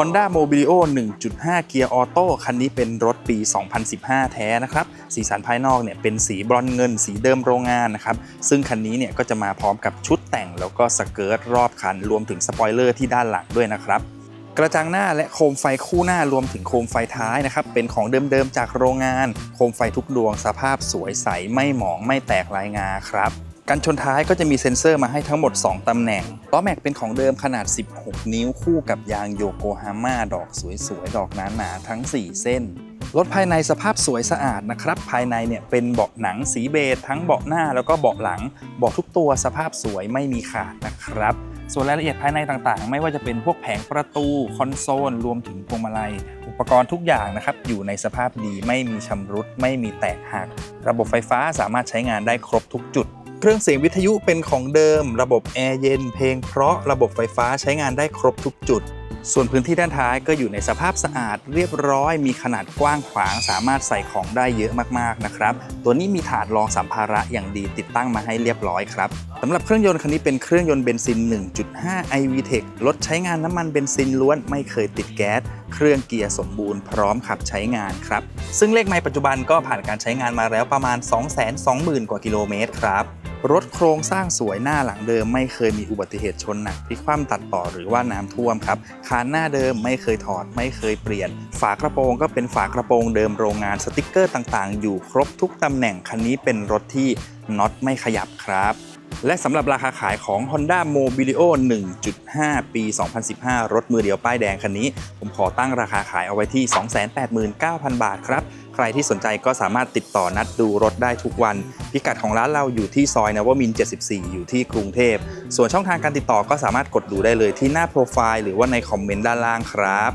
Honda Mobilio 1.5 เกียร์ออโต้คันนี้เป็นรถปี 2015 แท้นะครับ สีสันภายนอกเนี่ยเป็นสีบรอนเงิน สีเดิมโรงงานนะครับ ซึ่งคันนี้เนี่ยก็จะมาพร้อมกับชุดแต่งแล้วก็สเกิร์ตรอบคัน รวมถึงสปอยเลอร์ที่ด้านหลังด้วยนะครับกระจังหน้าและโคมไฟคู่หน้ารวมถึงโคมไฟท้ายนะครับ เป็นของเดิมๆจากโรงงาน โคมไฟทุกดวงสภาพสวยใสไม่หมองไม่แตกลายงาครับ กันชนท้ายก็จะมีเซ็นเซอร์มาให้ทั้งหมด 2 ตำแหน่งล้อแม็กเป็นของเดิมขนาด 16 นิ้วคู่กับยางโยโกฮาม่าดอกสวยๆ ดอกหนาๆทั้ง 4 เส้นรถภายในสภาพสวยสะอาดนะครับ ภายในเนี่ยเป็นเบาะหนังสีเบจทั้งเบาะหน้าแล้วก็เบาะหลัง เบาะทุกตัวสภาพสวยไม่มีขาดนะครับ ส่วนรายละเอียดภายในต่างๆ ไม่ว่าจะเป็นพวกแผงประตู คอนโซล รวมถึงพวงมาลัย อุปกรณ์ทุกอย่างนะครับ อยู่ในสภาพดีไม่มีชำรุด ไม่มีแตกหัก ระบบไฟฟ้าสามารถใช้งานได้ครบทุกจุด เครื่องเสียงวิทยุเป็นของเดิม ระบบแอร์เย็นเพลงเพราะระบบไฟฟ้าใช้งานได้ครบทุกจุด ส่วนพื้นที่ด้านท้ายก็อยู่ในสภาพสะอาดเรียบร้อย มีขนาดกว้างขวาง สามารถใส่ของได้เยอะมากๆนะครับ ตัวนี้มีถาดรองสัมภาระอย่างดีติดตั้งมาให้เรียบร้อยครับสำหรับเครื่องยนต์คันนี้เป็นเครื่องยนต์เบนซิน 1.5 iVTEC รถใช้งานน้ำมันเบนซินล้วนไม่เคยติดแก๊สเครื่องเกียร์สมบูรณ์พร้อมขับใช้งานครับ ซึ่งเลขไมล์ปัจจุบันก็ผ่านการใช้งานมาแล้วประมาณ 220,000 กว่ากิโลเมตรครับ รถโครงสร้างสวยหน้าหลังเดิม ไม่เคยมีอุบัติเหตุชนหนักพลิกคว่ำตัดต่อหรือว่าน้ำท่วมครับคานหน้าเดิมไม่เคยถอดไม่เคยเปลี่ยน ฝากระโปรงก็เป็นฝากระโปรงเดิมโรงงานสติกเกอร์ต่างๆ อยู่ครบทุกตำแหน่งคันนี้เป็นรถที่น็อตไม่ขยับครับและสำหรับราคาขายของ Honda Mobilio 1.5 ปี 2015 รถมือเดียวป้ายแดงคันนี้ ผมขอตั้งราคาขายเอาไว้ที่ 289,000 บาทครับ ใครที่สนใจก็สามารถติดต่อนัดดูรถได้ทุกวัน พิกัดของร้านเราอยู่ที่ซอยนวมิน 74 อยู่ที่กรุงเทพ ส่วนช่องทางการติดต่อก็สามารถกดดูได้เลยที่หน้าโปรไฟล์หรือว่าในคอมเมนต์ด้านล่างครับ